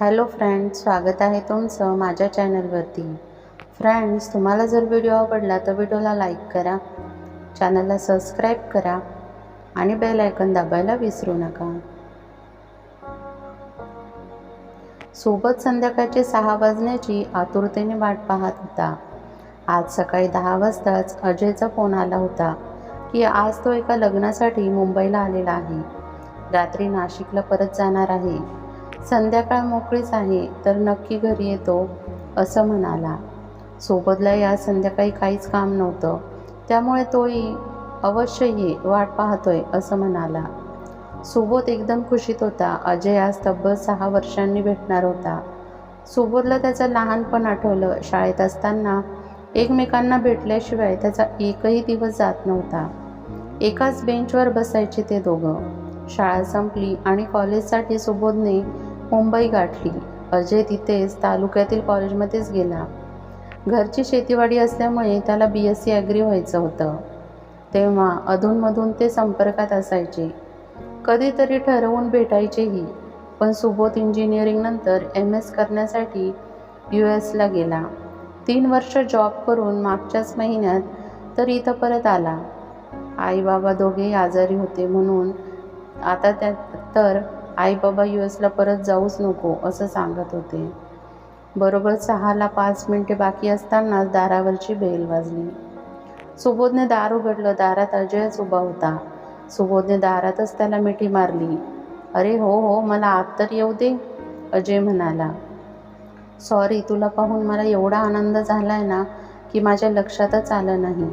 Hello friends स्वागत आहे तुमचं माझ्या चॅनलवरती. फ्रेंड्स तुम्हाला जर व्हिडिओ आवडला तर व्हिडिओला लाईक करा चॅनलला सबस्क्राईब करा आणि बेल आयकन दाबायला विसरू नका. सोबत संध्याकाळचे सहा वाजण्याची आतुरतेने वाट पाहत होता. आज सकाळी दहा वाजताच अजयचा फोन आला होता की आज तो एका लग्नासाठी मुंबईला आलेला आहे. रात्री नाशिकला परत जाणार आहे. संध्याकाळ मोकळीच आहे तर नक्की घरी येतो असं म्हणाला. सोबतला या संध्याकाळी काहीच काम नव्हतं. त्यामुळे तोही अवश्यही वाट पाहतोय असं म्हणाला. सुबोध एकदम खुशीत होता. अजय आज तब्बल सहा वर्षांनी भेटणार होता. सुबोधला त्याचं लहानपण आठवलं. शाळेत असताना एकमेकांना भेटल्याशिवाय त्याचा एकही दिवस जात नव्हता. एकाच बेंचवर बसायचे ते दोघं. शाळा संपली आणि कॉलेजसाठी सुबोधने मुंबई गाठली अजय तिथेच तालुक्यातील कॉलेजमध्येच गेला. घरची शेतीवाडी असल्यामुळे त्याला बी एस सी ॲग्री व्हायचं होतं. तेव्हा अधूनमधून ते संपर्कात असायचे. कधीतरी ठरवून भेटायचेही पण सुबोध इंजिनिअरिंगनंतर एम एस करण्यासाठी यू एसला गेला. तीन वर्ष जॉब करून मागच्याच महिन्यात तर इथं परत आला. आई बाबा दोघेही आजारी होते म्हणून आता त्या तर आई बाबा यू एसला परत जाऊच नको असं सांगत होते. बरोबर सहाला पाच मिनटे बाकी असतानाच दारावरची बेल वाजली. सुबोधने दार उघडलं दारात अजयच उभा होता. सुबोधने दारातच त्याला मिठी मारली. अरे हो हो मला आत तर येऊ दे अजय म्हणाला. सॉरी तुला पाहून मला एवढा आनंद झाला आहे ना की माझ्या लक्षातच आलं नाही.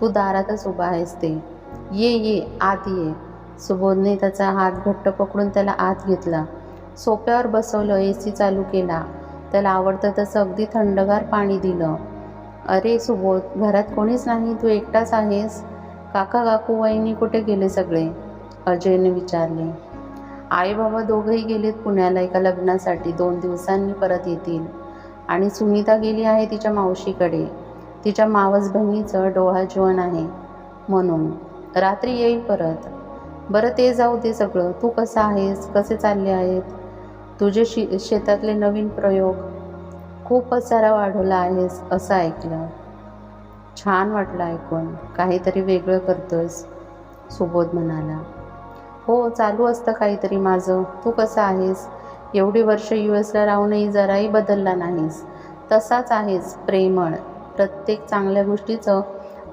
तू दारातच उभा आहेस ते. ये ये आत ये. सुबोधने त्याचा हात घट्ट पकडून त्याला आत घेतला. सोप्यावर बसवलं ए सी चालू केला. त्याला आवडतं तसं अगदी थंडगार पाणी दिलं. अरे सुबोध घरात कोणीच नाही? तू एकटाच आहेस? काका काकू वहिनी कुठे गेले सगळे? अजयने विचारले. आई बाबा दोघंही गेलेत पुण्याला एका लग्नासाठी. दोन दिवसांनी परत येतील. आणि सुनीता गेली आहे तिच्या मावशीकडे. तिच्या मावस बहिणीचं डोळा जीवन आहे म्हणून. रात्री येईल परत. बरं ते जाऊ दे सगळं. तू कसं आहेस? कसे चालले आहेत? तुझे शि शेतातले नवीन प्रयोग? खूप पसारा वाढवला आहेस असं ऐकलं. छान वाटलं ऐकून. काहीतरी वेगळं करतोस सुबोध म्हणाला. हो चालू असतं काहीतरी माझं. तू कसं आहेस? एवढी वर्ष यू एसला राहूनही जराही बदलला नाहीस. तसाच आहेस प्रेमळ. प्रत्येक चांगल्या गोष्टीचं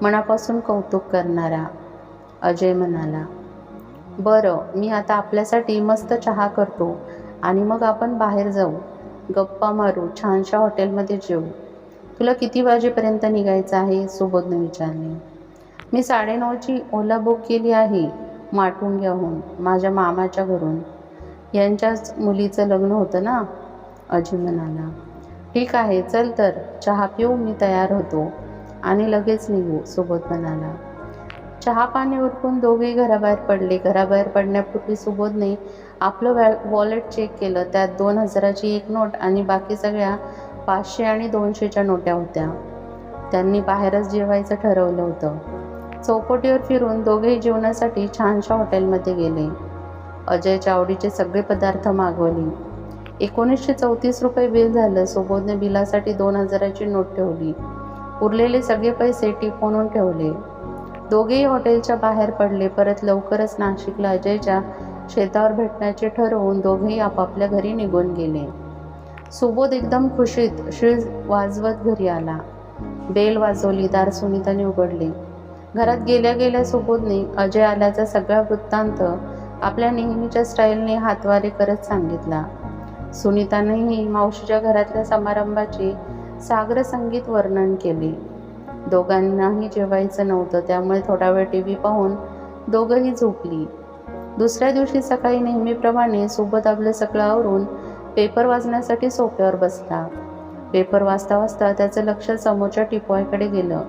मनापासून कौतुक करणारा. अजय म्हणाला. बरं मी आता आपल्यासाठी मस्त चहा करतो. आणि मग आपण बाहेर जाऊ. गप्पा मारू छानशा हॉटेलमध्ये जेऊ. तुला किती वाजेपर्यंत निघायचं आहे सुबोधने विचारले मी. साडेनऊची ओला बुक केली आहे माटुंग्याहून माझ्या मामाच्या घरून. यांच्याच मुलीचं लग्न होतं ना? अजय म्हणाला. ठीक आहे चल तर चहा पिऊ मी तयार होतो. आणि लगेच निघू सुबोध म्हणाला. चहा पाणी उरकून दोघेही घराबाहेर पडले. घराबाहेर पडण्यापूर्वी सुबोधने आपलं वॅ वॉलेट चेक केलं. त्यात दोन हजाराची एक नोट आणि बाकी सगळ्या पाचशे आणि दोनशेच्या नोट्या होत्या. त्यांनी बाहेरच जेवायचं ठरवलं होतं. चौपटीवर फिरून दोघेही जेवणासाठी छानशा हॉटेलमध्ये गेले. अजयच्या आवडीचे सगळे पदार्थ मागवले. एकोणीसशे चौतीस रुपये बिल झालं. सुबोधने बिलासाठी दोन हजाराची नोट ठेवली. उरलेले सगळे पैसे टिपवून ठेवले. दोघेही हॉटेलच्या बाहेर पडले. परत लवकरच नाशिकला अजयच्या शेतावर भेटण्याचे ठरवून दोघेही आपापल्या घरी निघून गेले. सुबोध एकदम खुशीत शिळ वाजवत घरी आला. बेल वाजवली दार सुनीताने उघडले. घरात गेल्या गेल्या सुबोधने अजय आल्याचा सगळा वृत्तांत आपल्या नेहमीच्या स्टाईलने हातवारे करत सांगितला. सुनीतानेही मावशीच्या घरातल्या समारंभाचे सागर संगीत वर्णन केले. दोघांनाही जेवायचं नव्हतं. त्यामुळे थोडा वेळ टी व्ही पाहून दोघंही झोपली. दुसऱ्या दिवशी सकाळी नेहमीप्रमाणे सोबत आपलं सगळं आवरून पेपर वाचण्यासाठी सोप्यावर बसला. पेपर वाचता वाचता त्याचं लक्ष समोरच्या टिपॉयकडे गेलं.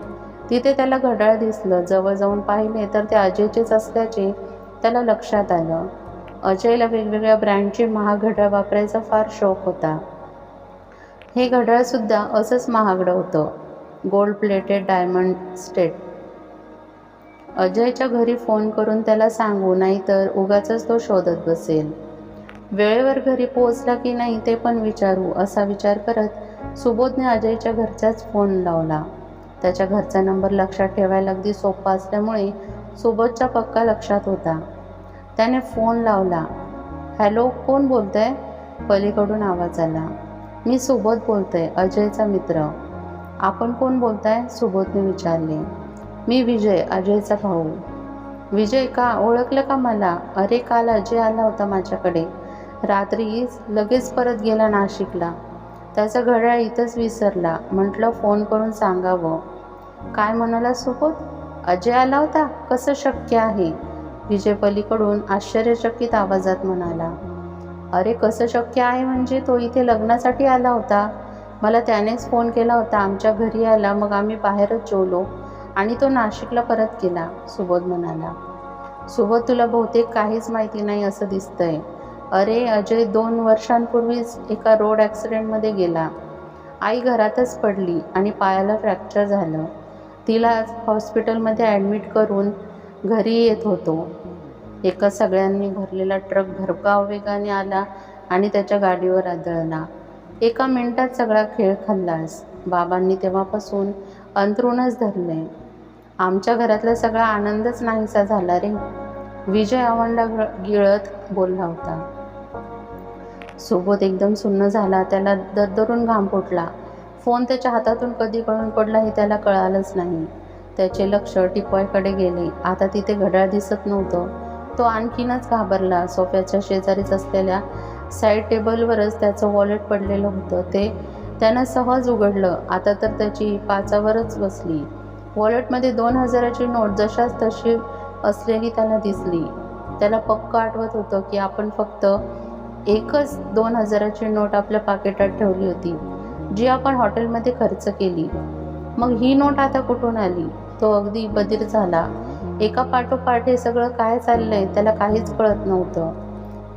तिथे त्याला घड्याळ दिसलं. जवळ जाऊन पाहिले तर ते अजयचेच असल्याचे त्याला लक्षात आलं. अजयला वेगवेगळ्या ब्रँडचे महाग घड्याळ वापरायचा फार शौक होता. हे घड्याळसुद्धा असंच महागडं होतं. गोल्ड प्लेटेड डायमंड स्टेट अजयच्या घरी फोन करून त्याला सांगू नाही तर उगाचच तो शोधत बसेल. वेळेवर घरी पोहोचला की नाही ते पण विचारू असा विचार करत सुबोधने अजयच्या घरचाच फोन लावला. त्याच्या घरचा नंबर लक्षात ठेवायला अगदी सोपा असल्यामुळे सुबोधचा पक्का लक्षात होता. त्याने फोन लावला. हॅलो कोण बोलतंय? पलीकडून आवाज आला. मी सुबोध बोलतोय अजयचा मित्र. आपण कोण बोलताय? सुबोधने विचारले. मी विजय अजयचा भाऊ. विजय का ओळखलं का मला? अरे काल अजय आला होता माझ्याकडे. रात्रीच लगेच परत गेला नाशिकला. त्याचा घड्याळ इथंच विसरला. म्हटलं फोन करून सांगावं. काय म्हणाला सुबोध अजय आला होता? कसं शक्य आहे? विजय पलीकडून आश्चर्यचकित आवाजात म्हणाला. अरे कसं शक्य आहे म्हणजे तो इथे लग्नासाठी आला होता? मला त्यानेच फोन केला होता आमच्या घरी आला मग आम्ही बाहेरच जेवलो आणि तो नाशिकला परत गेला सुबोध म्हणाला. सुबोध तुला बहुतेक काहीच माहिती नाही असं दिसतंय. अरे अजय दोन वर्षांपूर्वीच एका रोड ॲक्सिडेंटमध्ये गेला. आई घरातच पडली आणि पायाला फ्रॅक्चर झालं. तिला हॉस्पिटलमध्ये ॲडमिट करून घरी येत होतो. एका सगळ्यांनी भरलेला ट्रक भरकाव वेगाने आला आणि त्याच्या गाडीवर आदळला. एका मिनिटात सगळा खेळ खाल्लास. बाबांनी तेव्हापासून अंथरूणच धरले. आमच्या घरातला सगळा आनंदच नाहीसा झाला रे. विजय आवंडा गिळत बोलला होता. सोबत एकदम सुन्न झाला त्याला दरदरून घाम फुटला. फोन त्याच्या हातातून कधी गळून पडला हे त्याला कळालंच नाही. त्याचे लक्ष टिपॉयकडे गेले. आता तिथे घड्याळ दिसत नव्हतं. तो आणखीनच घाबरला. सोफ्याच्या शेजारीच असलेल्या साईड टेबलवरच त्याचं वॉलेट पडलेलं होतं. ते त्यानं सहज उघडलं. आता तर त्याची पाचावरच बसली. वॉलेटमध्ये दोन हजाराची नोट जशाच तशी असलेली त्याला दिसली. त्याला पक्क आठवत होतं की आपण फक्त एकच दोन हजाराची नोट आपल्या पाकिटात ठेवली होती जी आपण हॉटेलमध्ये खर्च केली. मग ही नोट आता कुठून आली? तो अगदी बधीर झाला. एका पाठोपाठ हे सगळं काय चाललंय त्याला काहीच कळत नव्हतं.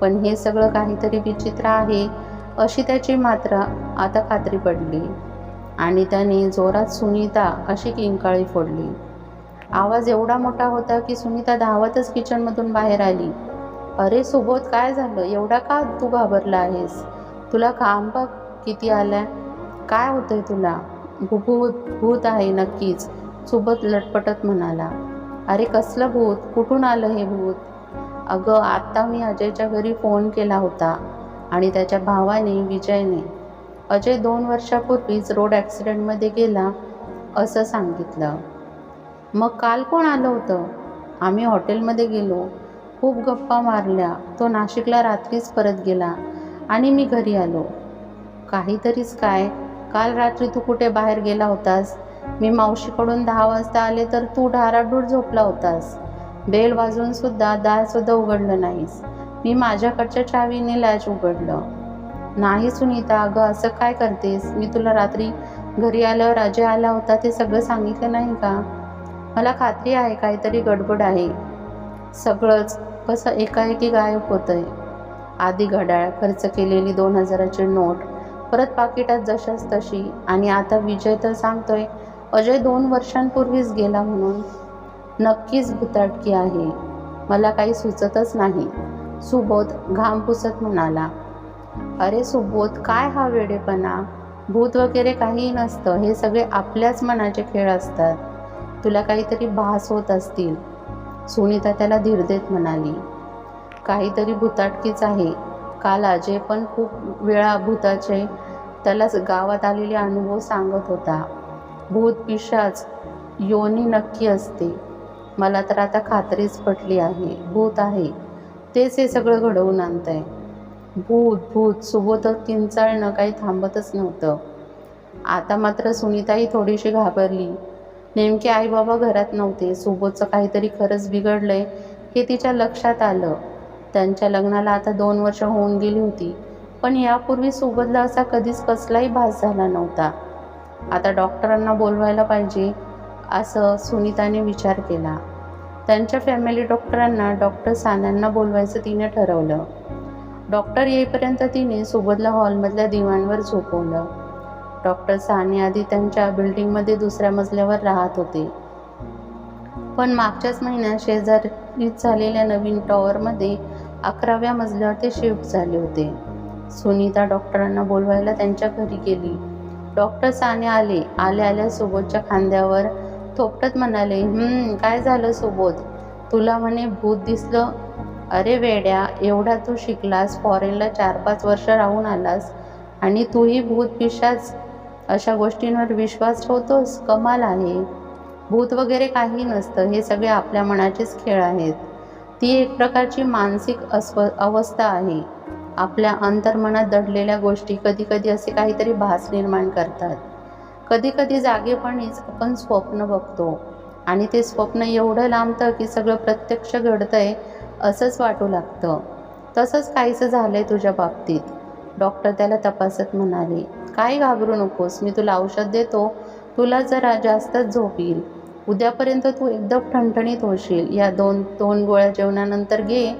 पण हे सगळं काहीतरी विचित्र आहे अशी त्याची मात्र आता खात्री पडली. आणि त्याने जोरात सुनीता अशी किंकाळी फोडली. आवाज एवढा मोठा होता की सुनीता धावतच किचनमधून बाहेर आली. अरे सुबोध काय झालं? एवढा का तू घाबरला आहेस? तुला काम बघ किती आलाय. काय होतंय तुला? भूत भूत आहे नक्कीच सुबोध लटपटत म्हणाला. अरे कसलं भूत? कुठून आलं हे भूत? अगं आत्ता मी अजयच्या घरी फोन केला होता आणि त्याच्या भावाने विजयने. अजय दोन वर्षापूर्वीच रोड ॲक्सिडेंटमध्ये गेला असं सांगितलं. मग काल कोण आलं होतं? आम्ही हॉटेलमध्ये गेलो. खूप गप्पा मारल्या. तो नाशिकला रात्रीच परत गेला आणि मी घरी आलो. काहीतरीच काय? काल रात्री तू कुठे बाहेर गेला होतास? मी मावशीकडून दहा वाजता आले तर तू ढाराडूर झोपला होतास. बेल वाजून सुद्धा दारसुद्धा उघडलं नाहीस. मी माझ्याकडच्या चावीने लॅच उघडलं. नाही सुनीता अगं असं काय करतेस? मी तुला रात्री घरी आल्यावर राजा आला होता ते सगळं सांगितलं नाही का? मला खात्री आहे काहीतरी गडबड आहे. सगळंच कसं एकाएकी गायब होतंय. आधी घड्याळ खर्च केलेली दोन हजाराची नोट परत पाकिटात जशाच तशी. आणि आता विजय तर सांगतोय अजय दोन वर्षांपूर्वीच गेला म्हणून. नक्कीच भुताटकी आहे. मला काही सुचतच नाही. सुबोध घाम पुसत म्हणाला अरे सुबोध काय हा वेडेपणा? भूत वगैरे काहीही नसतं. हे सगळे आपल्याच मनाचे खेळ असतात. तुला काहीतरी भास होत असतील. सुनीता त्याला धीर देत म्हणाली काहीतरी भुताटकीच आहे. काल अजय पण खूप वेळा भूताचे त्याला गावात आलेले अनुभव सांगत होता. भूत पिशाच योनी नक्की असते. मला तर आता खात्रीच पटली आहे भूत आहे. तेच हे सगळं घडवून आणत आहे भूत भूत सुबोध किंचाळणं काही थांबतच नव्हतं. आता मात्र सुनीताही थोडीशी घाबरली. नेमके आई बाबा घरात नव्हते. सुबोधचं काहीतरी खरंच बिघडलंय हे तिच्या लक्षात आलं. त्यांच्या लग्नाला आता दोन वर्ष होऊन गेली होती पण यापूर्वी सुबोधला असा कधीच कसलाही भास झाला नव्हता. आता डॉक्टरांना बोलवायला पाहिजे असं सुनीताने विचार केला. त्यांच्या फॅमिली डॉक्टरांना डॉक्टर सान्यांना बोलवायचं तिने ठरवलं. डॉक्टर येईपर्यंत तिने सुबोधला हॉलमधल्या दिवाणवर झोपवलं. डॉक्टर साने आधी त्यांच्या बिल्डिंगमध्ये दुसऱ्या मजल्यावर राहत होते. पण मागच्याच महिन्यात शेजारीच झालेल्या नवीन टॉवरमध्ये अकराव्या मजल्यावर ते शिफ्ट झाले होते. सुनीता डॉक्टरांना बोलवायला त्यांच्या घरी गेली. डॉक्टर साने आले. आल्या आल्या सुबोधच्या खांद्यावर थोपटत म्हणाले काय झालं सुबोध? तुला म्हणे भूत दिसलं. अरे वेड्या एवढा तू शिकलास फॉरेनला चार पाच वर्ष राहून आलास आणि तूही भूत पिशाच? अशा गोष्टींवर विश्वास ठेवतोस? कमाल आहे. भूत वगैरे काही नसतं हे सगळे आपल्या मनाचेच खेळ आहेत. ती एक प्रकारची मानसिक अस्व अवस्था आहे. आपल्या अंतर्मनात दडलेल्या गोष्टी कधी कधी असे काहीतरी भास निर्माण करतात. कधी कधी जागेपणीच आपण स्वप्न बघतो. आणि ते स्वप्न एवढं लांबतं की सगळं प्रत्यक्ष घडतंय असंच वाटू लागतं. तसंच काहीसं आहे तुझ्या बाबतीत. डॉक्टर त्याला तपासत म्हणाले काय घाबरू नकोस मी तुला औषध देतो. तुला जरा जास्तच झोप येईल उद्यापर्यंत तू एकदम ठणठणीत होशील. या दोन दोन गोळ्या जेवणानंतर घे.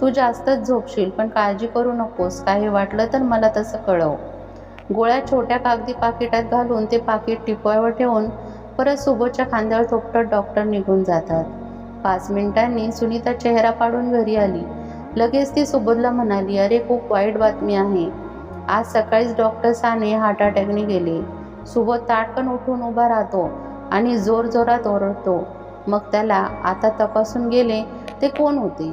तू जास्तच झोपशील पण काळजी करू नकोस. काही वाटलं तर मला तसं कळव. गोळ्या छोट्या कागदी पाकिटात घालून ते पाकिट टिपवावर ठेवून परत सुबोधच्या खांद्यावर थोपटत डॉक्टर निघून जातात. पाच मिनिटांनी सुनीता चेहरा पाडून घरी आली. लगेच ती सुबोधला म्हणाली अरे खूप वाईट बातमी आहे. आज सकाळीच डॉक्टर साने हार्ट अटॅकने गेले. सुबोध ताटकन उठून उभा राहतो आणि जोरजोरात ओरडतो. मग त्याला आता तपासून गेले ते कोण होते?